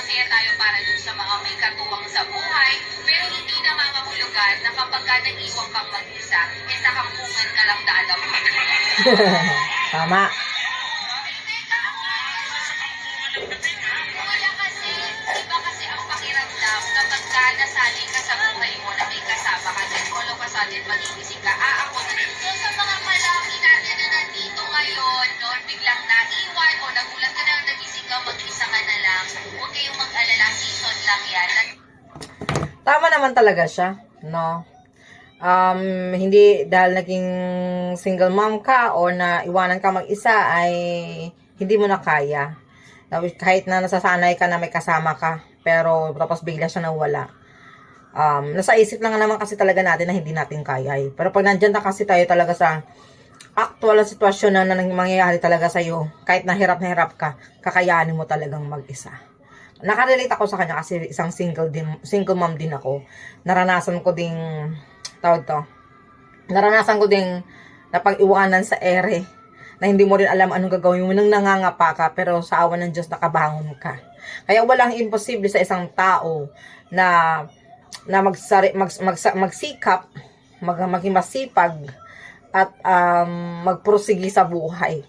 masaya tayo para dun sa mga may katuwang sa buhay, pero hindi na mamahulugan na kapag ka naiwan kang mag-isa, eh sa kampungan ka lang dadamo. Tama. Wala kasi, iba kasi ang pakiramdam kapag ka nasali ka sa buhay mo na may kasama ka, then all of a sudden, magigising ka, ah, ako na Tama naman talaga siya, no? Um, hindi dahil naging single mom ka o na iwanan ka mag-isa ay hindi mo na kaya. Kahit na nasasanay ka na may kasama ka, pero tapos bigla siya nawala. Um, nasa isip lang naman kasi talaga natin na hindi natin kaya eh. Pero pag nandyan na kasi tayo talaga sa actual na sitwasyon na, na mangyayari talaga sa'yo, kahit na hirap na hirap ka, kakayanin mo talagang mag-isa nakarelate ako sa kanya kasi isang single din single mom din ako. Naranasan ko ding tawag to. Naranasan ko ding napag-iwanan sa ere na hindi mo rin alam anong gagawin mo nang nangangapa ka pero sa awa ng Diyos nakabangon ka. Kaya walang imposible sa isang tao na na magsari, mag, mag, magsikap, mag, maging masipag at um, magprosigi sa buhay.